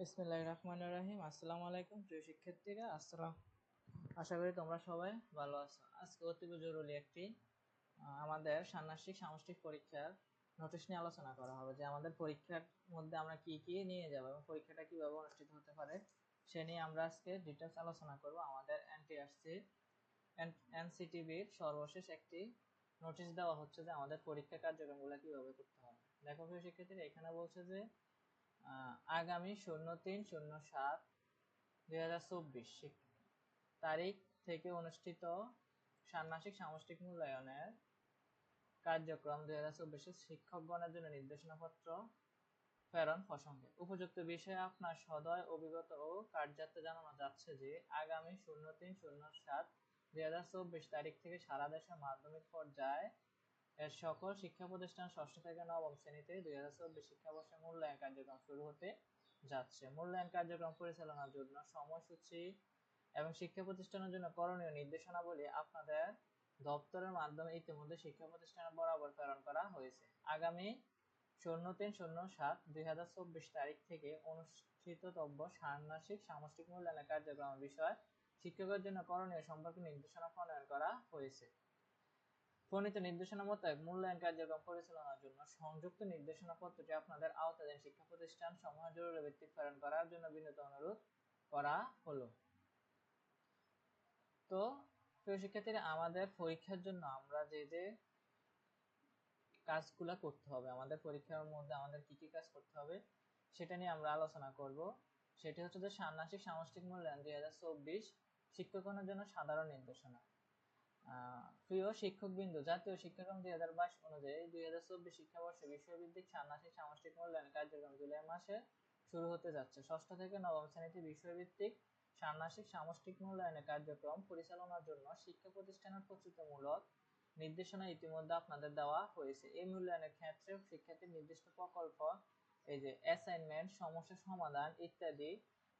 বিসমিল্লাহির রহমানির রহিম। আসসালামু আলাইকুম প্রিয় শিক্ষার্থীরা আসসালাম আশা করি তোমরা সবাই ভালো আছো। আজকে অতীব জরুরি একটি আমাদের ষান্মাসিক সামষ্টিক পরীক্ষার নোটিশ নিয়ে আলোচনা করা হবে যে আমাদের পরীক্ষার মধ্যে আমরা কি কি নিয়ে যাব এবং পরীক্ষাটা কীভাবে অনুষ্ঠিত হতে পারে সে নিয়ে আমরা আজকে ডিটেলস আলোচনা করব। আমাদের এনটিআরসি এনসিটিভির সর্বশেষ একটি নোটিশ দেওয়া হচ্ছে যে আমাদের পরীক্ষা কার্যক্রমগুলো কীভাবে করতে হবে। দেখো প্রিয় শিক্ষার্থীরা, এখানে বলছে যে আগামী শূন্য তিন শূন্য সাত দুই হাজার চব্বিশ তারিখ থেকে অনুষ্ঠিত ষান্মাসিক সামষ্টিক মূল্যায়নের কার্যক্রম দুই হাজার চব্বিশের শিক্ষকগণের জন্য নির্দেশনাপত্র প্রেরণ প্রসঙ্গে। উপযুক্ত বিষয়ে আপনার সদয় অভিজ্ঞতা ও কার্যার্থে জানানো যাচ্ছে যে, আগামী শূন্য তিন শূন্য সাত দুই হাজার চব্বিশ তারিখ থেকে সারা দেশের মাধ্যমিক পর্যায়ে এর সকল শিক্ষা প্রতিষ্ঠান ষষ্ঠ থেকে নবম শ্রেণীতে দুই হাজার চব্বিশ শিক্ষাবর্ষে মূল্যায়ন কার্যক্রম শুরু হতে যাচ্ছে। মূল্যায়ন কার্যক্রম পরিচালনার জন্য সময়সূচি এবং শিক্ষা প্রতিষ্ঠানের জন্য করণীয় নির্দেশনাবলী আপনাদের দপ্তরের মাধ্যমে ইতিমধ্যে শিক্ষা প্রতিষ্ঠানে বরাবর প্রেরণ করা হয়েছে। আগামী শূন্য তিন শূন্য সাত দুই হাজার চব্বিশ তারিখ থেকে অনুষ্ঠিতব্য ষান্মাসিক সামষ্টিক মূল্যায়নের কার্যক্রম বিষয় শিক্ষকের জন্য করণীয় সম্পর্কে নির্দেশনা প্রণয়ন করা হয়েছে। প্রণীত নির্দেশনা মোতাবেক মূল্যায়ন কার্যক্রম পরিচালনার জন্য সংযুক্ত নির্দেশনা পত্রটি আপনাদের আওতাধীন শিক্ষা প্রতিষ্ঠান সমূহ জরুরি ভিত্তিক প্রেরণ করার জন্য বিনীত অনুরোধ করা হলো। তো, প্রিয় শিক্ষার্থীরা, আমাদের পরীক্ষার জন্য আমরা যে যে কাজগুলো করতে হবে, আমাদের পরীক্ষার মধ্যে আমাদের কি কি কাজ করতে হবে, সেটা নিয়ে আমরা আলোচনা করব। সেটি হচ্ছে যে ষান্মাসিক সামষ্টিক মূল্যায়ন দুই হাজার চব্বিশ শিক্ষকগণের জন্য সাধারণ নির্দেশনা। প্রিয় শিক্ষকবৃন্দ, জাতীয় শিক্ষাক্রম দুই হাজার বাইশ অনুযায়ী দুই হাজার চব্বিশ শিক্ষাবর্ষে বিষয়ভিত্তিক ষান্মাসিক সামষ্টিক মূল্যায়ন কার্যক্রম জুলাই মাসে শুরু হতে যাচ্ছে। ষষ্ঠ থেকে নবম শ্রেণীতে বিষয়ভিত্তিক ষান্মাসিক সামষ্টিক মূল্যায়নের কার্যক্রম পরিচালনার জন্য শিক্ষা প্রতিষ্ঠানের প্রস্তুতিমূলক নির্দেশনা ইতিমধ্যে আপনাদের দেওয়া হয়েছে। এই মূল্যায়নের ক্ষেত্রে শিক্ষার্থীর নির্দিষ্ট প্রকল্প, এই যে অ্যাসাইনমেন্ট সমস্যা সমাধান ইত্যাদি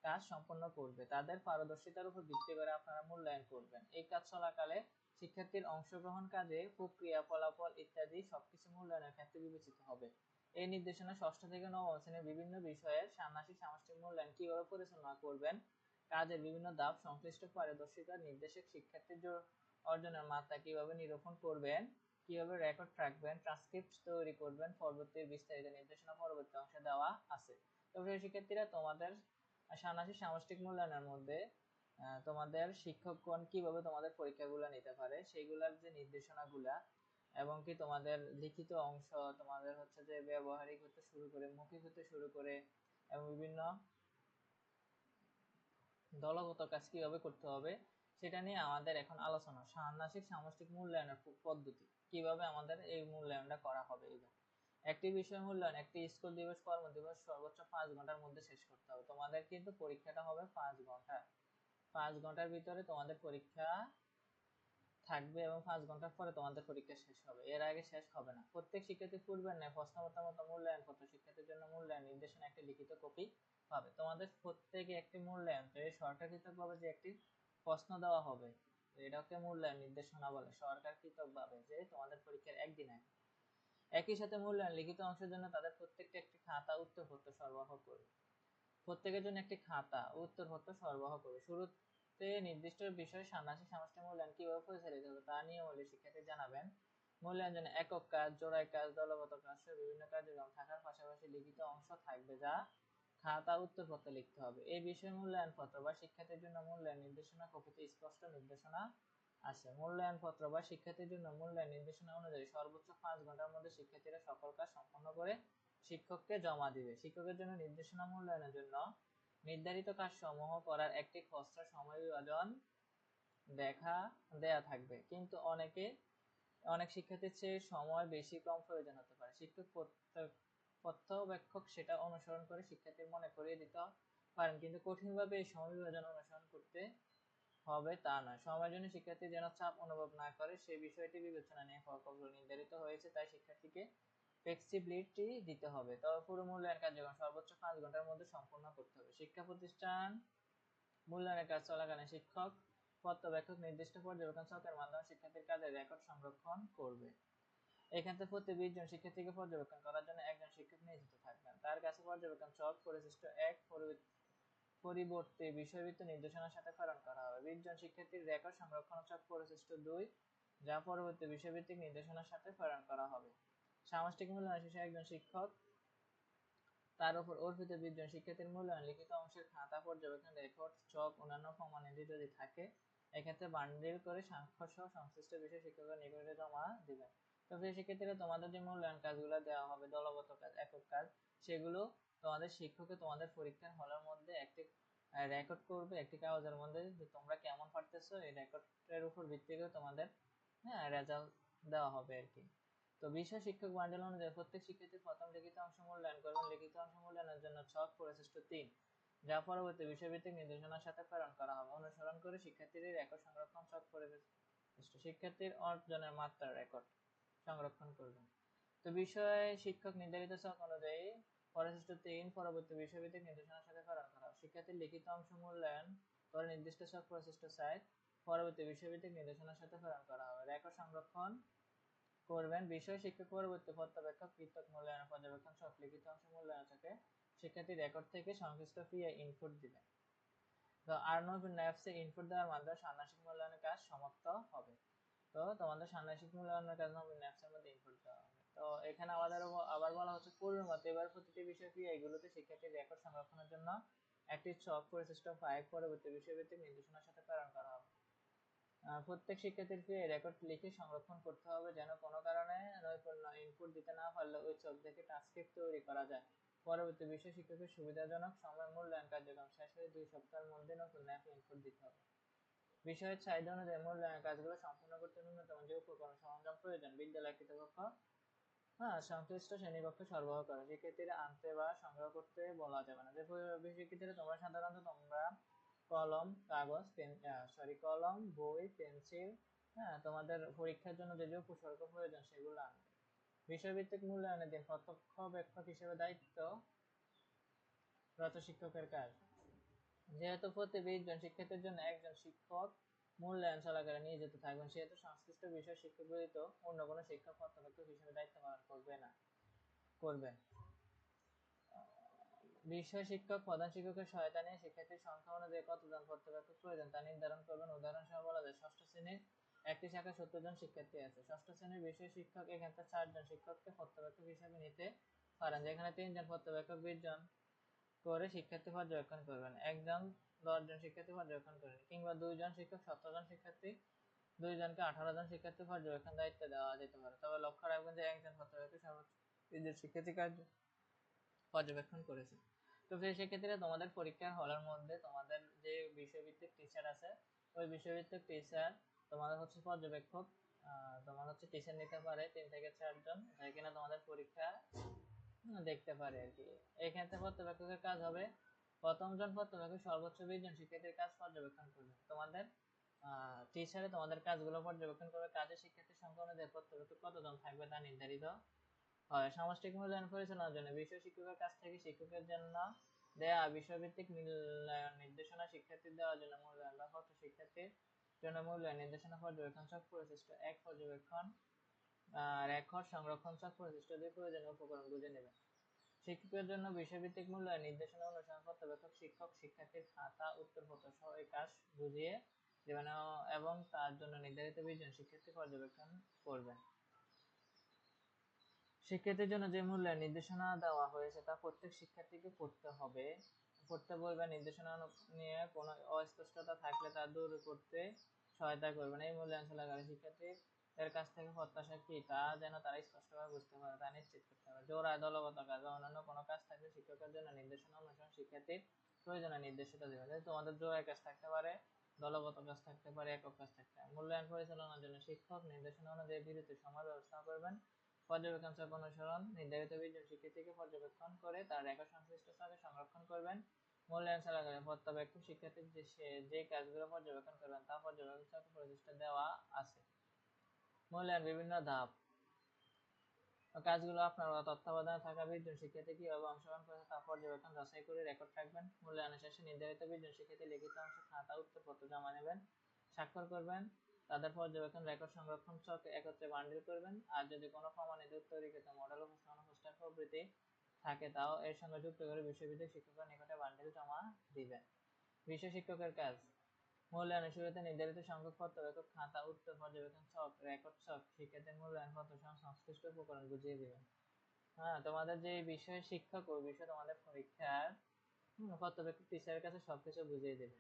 কাজ সম্পন্ন করবে। তাদের পারদর্শিতার উপর ভিত্তি করে আপনারা মূল্যায়ন করবেন। এই কাজ চলাকালে শিক্ষার্থীর অংশগ্রহণ কাজে প্রক্রিয়া ফলাফল ইত্যাদি সবকিছু মূল্যায়নের ক্ষেত্রে বিবেচিত হবে। এই নির্দেশনা ষষ্ঠ থেকে নবম শ্রেণির বিভিন্ন বিষয়ের ষান্মাসিক সামষ্টিক মূল্যায়ন কীভাবে পরিচালনা করবেন, কাজের বিভিন্ন ধাপ, সংশ্লিষ্ট পারদর্শিতার নির্দেশক, শিক্ষার্থীর অর্জনের মাত্রা কীভাবে নিরূপণ করবেন, কীভাবে রেকর্ড রাখবেন ট্রান্সক্রিপ্ট তৈরি করবেন, পরবর্তী বিস্তারিত নির্দেশনা পরবর্তী অংশে দেওয়া আছে। তো প্রিয় শিক্ষার্থীরা, তোমাদের ষান্মাসিক সামষ্টিক মূল্যায়নের মধ্যে তোমাদের শিক্ষকগণ কীভাবে তোমাদের পরীক্ষাগুলো নিতে পারে, সেইগুলার যে নির্দেশনাগুলা এবং কি তোমাদের লিখিত অংশ, তোমাদের হচ্ছে যে ব্যবহারিক হতে শুরু করে, মৌখিক হতে শুরু করে এবং বিভিন্ন দলগত কাজ কীভাবে করতে হবে, সেটা নিয়ে আমাদের এখন আলোচনা। ষান্মাসিক সামষ্টিক মূল্যায়নের পদ্ধতি, কীভাবে আমাদের এই মূল্যায়নটা করা হবে এবার একটি বিষয় মূল্যায়ন, একটি স্কুল দিবস কর্ম দিবস সর্বোচ্চ পাঁচ ঘণ্টার মধ্যে শেষ করতে হবে। তোমাদের কিন্তু পরীক্ষাটা হবে পাঁচ ঘণ্টা। পাঁচ ঘণ্টার ভিতরে তোমাদের পরীক্ষা থাকবে এবং পাঁচ ঘণ্টার পরে তোমাদের পরীক্ষা শেষ হবে। এর আগে শেষ হবে না। প্রত্যেক শিক্ষার্থী পূর্বের ন্যায় প্রশ্নপত্র মতো মূল্যায়ন পত্র শিক্ষার্থীর জন্য মূল্যায়ন, নির্দেশনা একটি লিখিত কপি পাবে। তোমাদের প্রত্যেকে একটি মূল্যায়ন, তো এই সরকারকৃতভাবে যে একটি প্রশ্ন দেওয়া হবে, এটাকে মূল্যায়ন, নির্দেশনা বলে। সরকারকৃতভাবে যে তোমাদের পরীক্ষার একদিন আগে একই সাথে মূল্যায়ন, লিখিত অংশের জন্য তাদের প্রত্যেকটা একটি খাতা উত্তরপত্র সরবরাহ করবে। প্রত্যেকের জন্য একটি খাতা ও উত্তরপত্র সরবরাহ করবে। শুরুতে নির্দিষ্ট বিষয়ে ষান্মাসিক সামষ্টিক মূল্যায়ন কীভাবে পরিচালিত হবে তা নিয়ে হলে শিক্ষার্থী জানাবেন। মূল্যায়ন জন্য একক কাজ জোড়াই কাজ, দলগত কাজ সহ বিভিন্ন কার্যক্রম থাকার পাশাপাশি লিখিত অংশ থাকবে যা খাতা উত্তরপত্র লিখতে হবে। এই বিষয়ে মূল্যায়ন পত্র বা শিক্ষার্থীর জন্য মূল্যায়ন নির্দেশনা কপিতে স্পষ্ট নির্দেশনা আছে মূল্যায়ন পত্র বা শিক্ষার্থীর জন্য মূল্যায়ন নির্দেশনা অনুযায়ী সর্বোচ্চ পাঁচ ঘণ্টার মধ্যে শিক্ষার্থীরা সকল কাজ সম্পন্ন করে শিক্ষককে জমা দিবে। শিক্ষকের জন্য নির্দেশনা মূল্যায়নের জন্য নির্ধারিত কাজ সমূহ করার একটি খসড়া সময় বিভাজন দেখা দেয়া থাকবে। কিন্তু অনেকে, অনেক শিক্ষার্থীর চেয়ে সময় বেশি কম প্রয়োজন হতে পারে। শিক্ষক পর্যবেক্ষক সেটা অনুসরণ করে শিক্ষার্থীর মনে করিয়ে দিতে পারেন। কিন্তু কঠিনভাবে এই সময় বিভাজন অনুসরণ করতে হবে তা নয়। সময়ের জন্য শিক্ষার্থী যেন চাপ অনুভব না করে সেই বিষয়টি বিবেচনা নিয়ে ফলাফলগুলো নির্ধারিত হয়েছে, তাই শিক্ষার্থীকে ফ্লেক্সিবিলিটি দিতে হবে। তবে পুরো মূল্যায়ন কার্যক্রম সর্বোচ্চ পাঁচ ঘণ্টার মধ্যে সম্পূর্ণ করতে হবে। শিক্ষা প্রতিষ্ঠান, মূল্যায়নের কাজ চলাকালীন শিক্ষক পর্যবেক্ষক নির্দিষ্ট পর্যবেক্ষণ চকের মাধ্যমে শিক্ষার্থীর কাজের রেকর্ড সংরক্ষণ করবে। এক্ষেত্রে প্রতি বিশ জন শিক্ষার্থীকে পর্যবেক্ষণ করার জন্য একজন শিক্ষক নিয়োজিত থাকবেন। তার কাছে পর্যবেক্ষণ চক পরিশিষ্ট এক পরিবর্তে বিষয়ভিত্তিক নির্দেশনার সাথে প্রেরণ করা হবে। বিশ জন শিক্ষার্থীর রেকর্ড সংরক্ষণ চক পরিশিষ্ট দুই, যা পরবর্তী বিষয়ভিত্তিক নির্দেশনার সাথে প্রেরণ করা হবে। সামষ্টিক মূল্যায়ন শেষে একজন শিক্ষক, তার উপর অর্পিত বিশ শিক্ষার্থীর মূল্যায়ন, লিখিত অংশের খাতা, পর্যবেক্ষণ, রেকর্ড চক অন্যান্য প্রমাণাদি যদি থাকে, এক্ষেত্রে বান্ডিল করে স্বাক্ষর সহ সংশ্লিষ্ট বিষয় শিক্ষকের নিকটে জমা দিবেন। তো প্রিয় শিক্ষার্থীরা, তোমাদের যে মূল্যায়ন কাজগুলো দেওয়া হবে দলগত কাজ, একক কাজ, সেগুলো তোমাদের শিক্ষকে তোমাদের পরীক্ষার হলের মধ্যে একটি রেকর্ড করবে, একটি কাগজের মধ্যে যে তোমরা কেমন পারতেছো, এই রেকর্ডের উপর ভিত্তি করে তোমাদের হ্যাঁ রেজাল্ট দেওয়া হবে আর কি। তো বিষয় শিক্ষক বান্ডেল অনুযায়ী প্রত্যেক শিক্ষার্থী প্রথম লিখিত অংশ মূল্যায়ন করবেন, লিখিত অংশ মূল্যায়নের জন্য ছক পরিশিষ্ট তিন, যা পরবর্তী বিষয়ভিত্তিক নির্দেশনার সাথে প্রেরণ করা হবে। অনুসরণ করে শিক্ষার্থীদের রেকর্ড সংরক্ষণ, ছক পরিশিষ্ট শিক্ষার্থীর অর্জনের মাত্রা রেকর্ড সংরক্ষণ করবেন। তো বিষয় শিক্ষক নির্ধারিত ছক অনুযায়ী পরিশিষ্ট তিন, পরবর্তী বিষয়ভিত্তিক নির্দেশনার সাথে প্রেরণ করা শিক্ষার্থীর লিখিত অংশ মূল্যায়ন করে নির্দিষ্ট ছক পরিশিষ্ট সাইট, পরবর্তী বিষয়ভিত্তিক নির্দেশনার সাথে প্রেরণ করা হবে। রেকর্ড সংরক্ষণ করবেন, বিষয় শিক্ষক পরবর্তী পর্যবেক্ষক কৃতক মূল্যায়ন, পর্যবেক্ষণ সব লিখিত অংশ মূল্যায়ন থেকে শিক্ষার্থী রেকর্ড থেকে সংশ্লিষ্ট ক্রিয়া ইনপুট দিবেন। তো আর্নব ন্যাপসে ইনপুট দেওয়ার মাধ্যমে ষান্মাসিক মূল্যায়নের কাজ সমাপ্ত হবে। তো তোমাদের ষান্মাসিক মূল্যায়নের কাজ নবীন ন্যাপসের মধ্যে ইনপুট দেওয়া হবে। তো এখানে আমাদের আবার বলা হচ্ছে, পূর্বের মতো এবার প্রতিটি বিষয় ক্রিয়া এগুলোতে শিক্ষার্থীর রেকর্ড সংরক্ষণের জন্য একটি চক পরিশিষ্ট ফাইভ পরবর্তী বিষয়ভিত্তিক নির্দেশনার সাথে প্রেরণ করা হবে। প্রত্যেক শিক্ষার্থীকে রেকর্ড লিখে সংরক্ষণ করতে হবে যেন কোনো কারণে নৈপুণ্য ইনপুট দিতে না পারলে ওই চক দেখে ট্রান্সক্রিপ্ট তৈরি করা যায়। পরবর্তী বিষয় শিক্ষকের সুবিধাজনক, সময় মূল্যায়ন কার্যক্রম শেষ হয়ে দুই সপ্তাহের মধ্যে নতুন ন্যাপ ইনপুট দিতে হবে। বিষয়ের চাহিদা অনুযায়ী মূল্যায়ন কাজগুলো সম্পূর্ণ করতে ন্যূনতম যে উপকরণ সরঞ্জাম প্রয়োজন, বিদ্যালয় কর্তৃপক্ষ হ্যাঁ সংশ্লিষ্ট শ্রেণীকক্ষে সরবরাহ করে। শিক্ষার্থীরা আনতে বা সংগ্রহ করতে বলা যাবে না। যে শিক্ষার্থীরা তোমরা সাধারণত তোমরা কলম, কাগজ, পেন সরি কলম, বই, পেন্সিল হ্যাঁ তোমাদের পরীক্ষার জন্য যে যে উপসর্গ প্রয়োজন সেগুলো আনবে। বিষয়ভিত্তিক মূল্যায়নের দিন প্রত্যক্ষ ব্যাখ্যক হিসেবে দায়িত্ব রত শিক্ষকের কাজ। যেহেতু প্রতি বিশ জন শিক্ষার্থীর জন্য একজন শিক্ষক মূল্যায়ন চলাকালে নিয়োজিত থাকবেন, সেহেতু সংশ্লিষ্ট বিষয় শিক্ষক ব্যতীত অন্য কোনো শিক্ষক পর্যবেক্ষক হিসেবে দায়িত্ব পালন করবে না করবেন বিষয় শিক্ষক, প্রধান শিক্ষকের সহায়তা নিয়ে শিক্ষার্থীর সংখ্যা অনুযায়ী কতজন পর্যবেক্ষক প্রয়োজন তা নির্ধারণ করবেন। উদাহরণসহ বলা যায়, ষষ্ঠ শ্রেণির একটি শাখায় সত্তর জন শিক্ষার্থী আছে। ষষ্ঠ শ্রেণির বিষয় শিক্ষক এখানে চারজন শিক্ষককে পর্যবেক্ষক হিসেবে নিতে পারেন, যেখানে তিনজন বিশ জন করে শিক্ষার্থী পর্যবেক্ষণ করবেন, একজন দশজন শিক্ষার্থী পর্যবেক্ষণ করবেন, কিংবা দুইজন শিক্ষক সত্তর জন শিক্ষার্থী দুইজনকে আঠারো জন শিক্ষার্থী পর্যবেক্ষণ দায়িত্ব দেওয়া যেতে পারে। তবে লক্ষ্য রাখবেন যে একজন পর্যবেক্ষক সর্বোচ্চ শিক্ষার্থী কার্য পর্যবেক্ষণ করেছে। তো সেক্ষেত্রে তোমাদের পরীক্ষার হলের মধ্যে তোমাদের যে বিষয়ভিত্তিক টিচার আছে, ওই বিষয়ভিত্তিক টিচার তোমাদের হচ্ছে পর্যবেক্ষক তোমার হচ্ছে টিচার নিতে পারে তিন থেকে চারজন, যাই কিনা তোমাদের পরীক্ষা দেখতে পারে আর কি। এই ক্ষেত্রে পর্যবেক্ষকের কাজ হবে প্রথম জন পর্যবেক্ষক সর্বোচ্চ বিশ জন শিক্ষার্থীর কাজ পর্যবেক্ষণ করবে। তোমাদের টিচারে তোমাদের কাজগুলো পর্যবেক্ষণ করবে, কাজের শিক্ষার্থীর সংখ্যা অনুযায়ী পর্যবেক্ষক কতজন থাকবে তা নির্ধারিত সামষ্টিক মূল্যায়ন পরিচালনার জন্য বিষয় শিক্ষকের কাছ থেকে শিক্ষকের জন্য দেয়া বিষয়ভিত্তিক মূল্যায়ন নির্দেশনা শিক্ষার্থীর দেওয়ার জন্য মূল্যায়ন বা কত শিক্ষার্থীর জন্য মূল্যায়ন নির্দেশনা পর্যবেক্ষণ চক পরিশিষ্ট এক পর্যবেক্ষণ রেকর্ড সংরক্ষণ চক পরিশিষ্ট দুই প্রয়োজনীয় উপকরণ বুঝে নেবেন। শিক্ষকের জন্য বিষয়ভিত্তিক মূল্যায়ন নির্দেশনা অনুসরণ পর্যবেক্ষক শিক্ষক শিক্ষার্থীর খাতা উত্তরপত্র সহ এই কাজ বুঝিয়ে দেবেন এবং তার জন্য নির্ধারিত বিজন শিক্ষার্থী পর্যবেক্ষণ করবেন। শিক্ষার্থীর জন্য যে মূল্যায়ন নির্দেশনা দেওয়া হয়েছে তা প্রত্যেক শিক্ষার্থীকে পড়তে হবে। পড়তে বলবে নির্দেশনা নিয়ে কোনো অস্পষ্টতা থাকলে তা দূর করতে সহায়তা করবেন এই মূল্যায়ন চলাকালে শিক্ষার্থীর এর কাছ থেকে প্রত্যাশা কি, তা যেন তারা স্পষ্টভাবে বুঝতে পারে, তা নিশ্চিত করতে হবে। জোড়ায় দলগত কাজ বা অন্যান্য কোনো কাজ থাকলে শিক্ষকের জন্য নির্দেশনা অনুসরণ শিক্ষার্থীর প্রয়োজনীয় নির্দেশিত দেবে। তোমাদের জোড়ায় কাজ থাকতে পারে দলগত কাজ থাকতে পারে, একক কাজ থাকতে পারে। মূল্যায়ন পরিচালনার জন্য শিক্ষক নির্দেশনা অনুযায়ী বিরতির সময় ব্যবস্থা করবেন। পর্যবেক্ষণ চক অনুসরণ নির্ধারিত বিজন শিক্ষার্থীকে পর্যবেক্ষণ করে তার রেকর্ড সংশ্লিষ্ট স্তরে সংরক্ষণ করবেন। মূল্যায়ন চলাকালীন পর্যবেক্ষক শিক্ষার্থীর যে যে কাজগুলো পর্যবেক্ষণ করবেন তা পর্যবেক্ষণ চক প্রতিষ্ঠা দেওয়া আছে। মূল্যায়ন বিভিন্ন ধাপ। কাজগুলো আপনার তত্ত্বাবধানে থাকা বিজন শিক্ষার্থী কীভাবে অংশগ্রহণ করেছে তা পর্যবেক্ষণ যাচাই করে রেকর্ড রাখবেন। মূল্যায়নের শেষে নির্ধারিত বিজন শিক্ষার্থী লিখিত অংশ খাতা, উত্তরপত্র জমা নেবেন, স্বাক্ষর করবেন। তাদের পর্যবেক্ষণ রেকর্ড সংরক্ষণ চক একত্রে বান্ডিল করবেন, আর যদি কোনো প্রমাণিত তৈরিকৃত মডেল উপস্থাপনা পোস্টার প্রভৃতি থাকে, তাও এর সঙ্গে যুক্ত করে বিশ্ববিদ্যালয় শিক্ষকের নিকটে বান্ডিল জমা দিবেন। বিষয় শিক্ষকের কাজ। মূল্যায়নের শুরুতে নির্ধারিত সংখ্যক পত্রবেক্ষক খাতা, উত্তর পর্যবেক্ষণ ছক রেকর্ড ছক শিক্ষার্থীর মূল্যায়ন পত্র সহ সংশ্লিষ্ট উপকরণ বুঝিয়ে দিবেন। হ্যাঁ তোমাদের যে বিষয়ে শিক্ষক ওই বিষয়ে তোমাদের পরীক্ষার পত্রবেক্ষক টিচারের কাছে সবকিছু বুঝিয়ে দেবে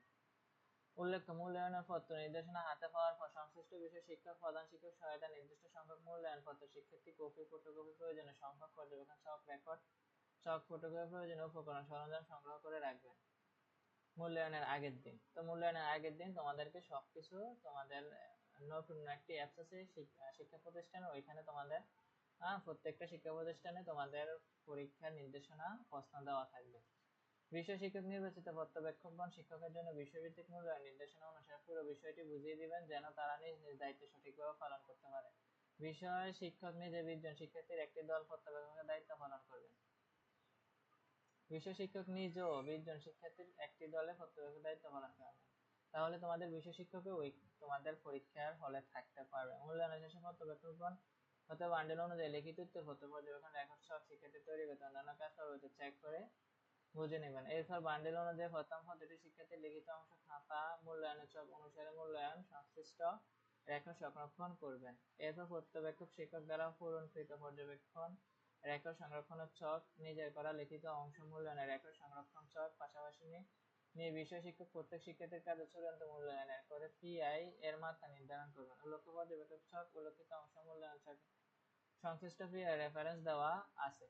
উল্লেখ্য, মূল্যায়নের পত্র নির্দেশনা হাতে পাওয়ার পর সংশ্লিষ্ট বিষয় শিক্ষক, প্রধান শিক্ষক সহায়তা, নির্দিষ্ট সংখ্যক মূল্যায়ন পত্র, শিক্ষার্থী কপি, ফটোকপি প্রয়োজনে সংখ্যক পর্যবেক্ষণ ছক রেকর্ড ছক ফটোকপি প্রয়োজনীয় উপকরণ, সরঞ্জাম সংগ্রহ করে রাখবেন। মূল্যায়নের আগের দিন। তো মূল্যায়নের আগের দিন তোমাদেরকে সবকিছু তোমাদের নতুন একটি অ্যাপস আছে শিক্ষা প্রতিষ্ঠানে ওইখানে তোমাদের প্রত্যেকটা শিক্ষা প্রতিষ্ঠানে তোমাদের পরীক্ষার নির্দেশনা প্রশ্ন দেওয়া থাকবে। বিষয় শিক্ষক, নির্বাচিত পর্যবেক্ষকগণ শিক্ষকের জন্য বিষয়ভিত্তিক মূল্যায়ন নির্দেশনা অনুসারে পুরো বিষয়টি বুঝিয়ে দিবেন, যেন তারা নিজ নিজ দায়িত্ব সঠিকভাবে পালন করতে পারে। বিষয়, শিক্ষক, নিজে বিশজন শিক্ষার্থীর একটি দল পর্যবেক্ষকের দায়িত্ব পালন করবেন। বিষয় শিক্ষক নিজেও বিশজন শিক্ষার্থীর একটি দলে পর্যবেক্ষক দায়িত্ব পালন করবেন। তাহলে তোমাদের বিষয় শিক্ষকও ওই তোমাদের পরীক্ষার হলে থাকতে পারবে। মূল্যায়ন শেষে পর্যবেক্ষকগণ হতে বান্ডেল অনুযায়ী লিখিত উত্তর পত্র পর্যবেক্ষণ রেকর্ড সব শিক্ষার্থী তৈরি করতে অন্যান্য কাজ চেক করে বুঝে নেবেন। এরপর বান্ডেল অনুযায়ী প্রথম পদ্ধতি শিক্ষার্থীর লিখিত অংশ খাতা, মূল্যায়নের চক অনুসারে মূল্যায়ন, সংশ্লিষ্ট রেকর্ড সংরক্ষণ করবেন। এরপর পর্যবেক্ষক শিক্ষক দ্বারা পূরণকৃত পর্যবেক্ষণ, রেকর্ড সংরক্ষণের চক, নিজের করা লিখিত অংশ, মূল্যায়নের রেকর্ড সংরক্ষণ চক, পাশাপাশি নিয়ে বিষয় শিক্ষক, প্রত্যেক শিক্ষার্থীর কাজে চূড়ান্ত মূল্যায়নের করে পিআই এর মাত্রা নির্ধারণ করবেন। উল্লেখ্য পর্যবেক্ষক চক, উল্লেখিত অংশ, মূল্যায়ন চক, সংশ্লিষ্ট পিআই রেফারেন্স দেওয়া আছে।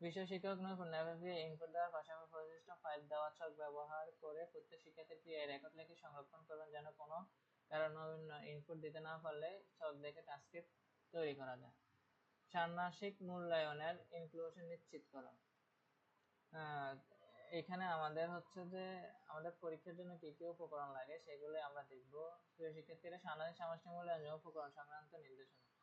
বিষয় শিক্ষক নৈপুণ্য এফএফএ ইনপুট দেওয়ার পাশাপাশি প্রতিষ্ঠিত ফাইল দেওয়া চক ব্যবহার করে প্রত্যেক শিক্ষার্থীর পিআই রেকর্ড লিখে সংরক্ষণ করবেন যেন কোনো কারণ ইনপুট দিতে না পারলে চক দেখে ট্রান্সক্রিপ্ট তৈরি করা যায়। ষান্মাসিক মূল্যায়নের ইনক্লুশন নিশ্চিতকরণ এখানে আমাদের হচ্ছে যে আমাদের পরীক্ষার জন্য কি কি উপকরণ লাগে সেগুলো আমরা দেখব। শিক্ষার্থীরা, ষান্মাসিক মূল্যায়ন উপকরণ সংক্রান্ত নির্দেশনা।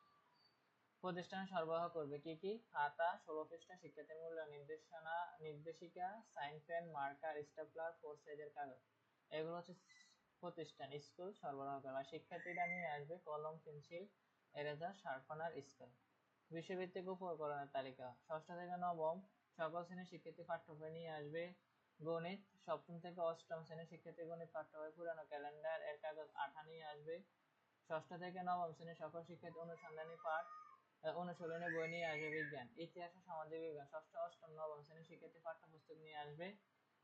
প্রতিষ্ঠান সরবরাহ করবে কি কি? খাতা, ষোলো পৃষ্ঠা শিক্ষার্থীর মূল্য, নির্দেশনা, নির্দেশিকা, sign pen, marker, stapler, four সাইজের কাগজ। এগুলো হচ্ছে প্রতিষ্ঠান, স্কুল সরবরাহ করবে আর শিক্ষার্থীরা নিয়ে আসবে কলম, পেন্সিল, এরেজার, শার্পনার, স্কেল। বিষয়ভিত্তিক উপকরণের তালিকা। ষষ্ঠ থেকে নবম, সকল শ্রেণির শিক্ষার্থী পাঠ্য বই নিয়ে আসবে গণিত। সপ্তম থেকে অষ্টম শ্রেণির শিক্ষার্থী গণিত পাঠ্য বই পুরানো ক্যালেন্ডার, এর কাগজ, আঠা নিয়ে আসবে। ষষ্ঠ থেকে নবম শ্রেণির সকল শিক্ষার্থী অনুসন্ধানী পাঠ অনুশীলনে বই নিয়ে আসবে বিজ্ঞান, ইতিহাস ও সামাজিক বিজ্ঞান ষষ্ঠ, অষ্টম, নবম শ্রেণির শিক্ষার্থী পাঠ্যপুস্তক নিয়ে আসবে।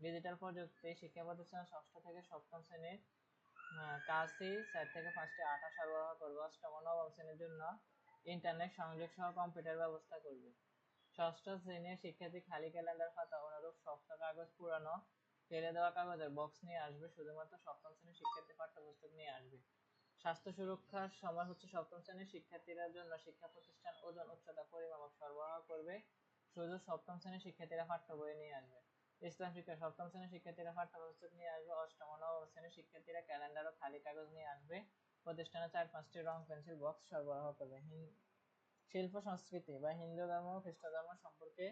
ডিজিটাল প্রযুক্তি, শিক্ষা প্রতিষ্ঠান ষষ্ঠ থেকে সপ্তম শ্রেণির কাজটি চার থেকে পাঁচটি আঠা সরবরাহ করবে। অষ্টম ও নবম শ্রেণির জন্য ইন্টারনেট সংযোগ সহ কম্পিউটার ব্যবস্থা করবে। ষষ্ঠ শ্রেণির শিক্ষার্থী খালি ক্যালেন্ডার খাতা অনুরূপ শক্ত কাগজ পুরানো, ফেলে দেওয়া কাগজের বক্স নিয়ে আসবে। শুধুমাত্র সপ্তম শ্রেণির শিক্ষার্থী পাঠ্যপুস্তক নিয়ে আসবে। স্বাস্থ্য সুরক্ষার সময় হচ্ছে সপ্তম শ্রেণির শিক্ষার্থীরা জন্য শিক্ষা প্রতিষ্ঠান ওজন উচ্চতা পরিমাপক সরবরাহ করবে। শুধু সপ্তম শ্রেণির শিক্ষার্থীরা পাঠ্য বই নিয়ে আসবে। ইসলাম শিক্ষা সপ্তম শ্রেণির শিক্ষার্থীরা পাঠ্য পাঠ্যপুস্তক নিয়ে আসবে। অষ্টম নবম শ্রেণির শিক্ষার্থীরা ক্যালেন্ডার ও খালি কাগজ নিয়ে আসবে। প্রতিষ্ঠানে চার পাঁচটি রং পেন্সিল, বক্স সরবরাহ করবে। শিল্প, সংস্কৃতি বা হিন্দু ধর্ম খ্রিস্ট ধর্ম সম্পর্কে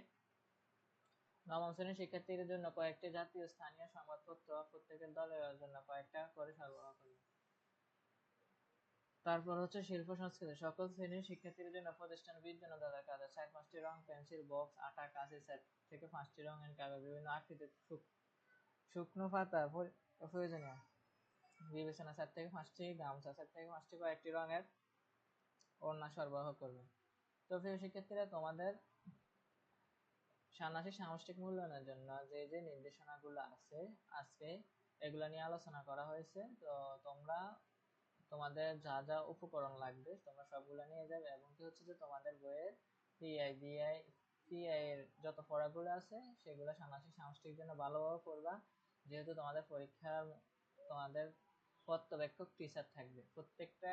নবম শ্রেণির শিক্ষার্থীদের জন্য কয়েকটি জাতীয় স্থানীয় সংবাদপত্র প্রত্যেকের দলের জন্য কয়েকটা করে সরবরাহ করবে। তারপর হচ্ছে শিল্প সংস্কৃতি। সকল শ্রেণির শিক্ষার্থীদের জন্য প্রতিষ্ঠান বিদ্যুৎ দাদার কাগজ, চার পাঁচটি রং, পেন্সিল, বক্স, আটা কাঁচি সেট থেকে পাঁচটি রঙের কাগজ, বিভিন্ন আকৃতির শুকনো পাতা প্রয়োজনীয়। বিবেচনা চার থেকে পাঁচটি, গামছা চার থেকে পাঁচটি, কয়েকটি রঙের ওড়না সরবরাহ করবে। তো প্রিয় শিক্ষার্থীরা, তোমাদের ষান্মাসিক সামষ্টিক মূল্যায়নের জন্য যে যে নির্দেশনাগুলো আছে, আজকে এগুলো নিয়ে আলোচনা করা হয়েছে। তো তোমরা তোমাদের যা যা উপকরণ লাগবে তোমরা সবগুলো নিয়ে যাবে। এবং কি হচ্ছে যে তোমাদের বইয়ের পিআই বিআই পিআই এর যত পড়াগুলো আছে, সেগুলো ষান্মাসিক সামষ্টিক জন্য ভালোভাবে পড়বা। যেহেতু তোমাদের পরীক্ষার তোমাদের পর্যবেক্ষক টিচার থাকবে। প্রত্যেকটা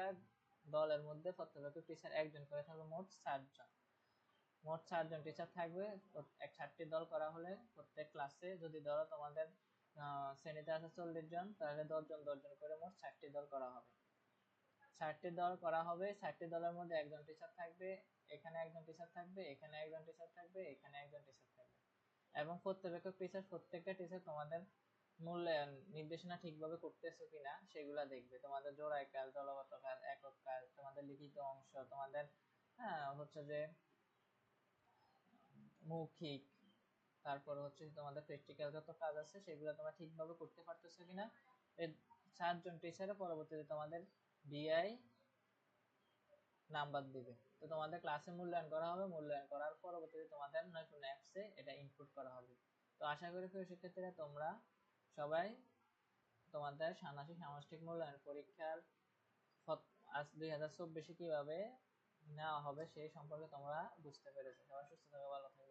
দলের মধ্যে পর্যবেক্ষক টিচার একজন করে থাকবে, মোট চারজন। মোট চারজন টিচার থাকবে। এক চারটি দল করা হলে প্রত্যেক ক্লাসে যদি ধরো তোমাদের শ্রেণীতে আছে চল্লিশ জন, তাহলে দশজন দশজন করে মোট চারটি দল করা হবে। চারটি দল করা হবে, চারটি দলের মধ্যে একজন টিচার থাকবে, এখানে একজন টিচার থাকবে, এখানে একজন টিচার থাকবে, এখানে একজন টিচার থাকবে। এবং পর্যবেক্ষক টিচার প্রত্যেকটা টিচার তোমাদের মূল্যায়ন, নির্দেশনা ঠিকভাবে করতেছো কিনা, সেগুলা দেখবে। তোমাদের জোড়ায় কাজ, দলগত কাজ, একক কাজ, তোমাদের লিখিত অংশ, তোমাদের হ্যাঁ হচ্ছে যে মৌখিক, তারপর হচ্ছে তোমাদের প্র্যাকটিক্যাল যত কাজ আছে, সেগুলো তোমরা ঠিকভাবে করতে পারতেছো কিনা। এই চারজন টিচারে পরবর্তীতে তোমাদের ডিআই নাম্বার দিবে। তো তোমাদের ক্লাসে মূল্যায়ন করা হবে, মূল্যায়ন করার পরবর্তীতে তোমাদের নতুন অ্যাপসে এটা ইনপুট করা হবে। তো আশা করি প্রিয় শিক্ষার্থীরা তোমরা সবাই তোমাদের ষান্মাসিক সামষ্টিক মূল্যায়ন পরীক্ষার আজ দুই হাজার চব্বিশে কীভাবে নেওয়া হবে সেই সম্পর্কে তোমরা বুঝতে পেরেছ। সবাই সুস্থ থাকবে ভালো হাফেজ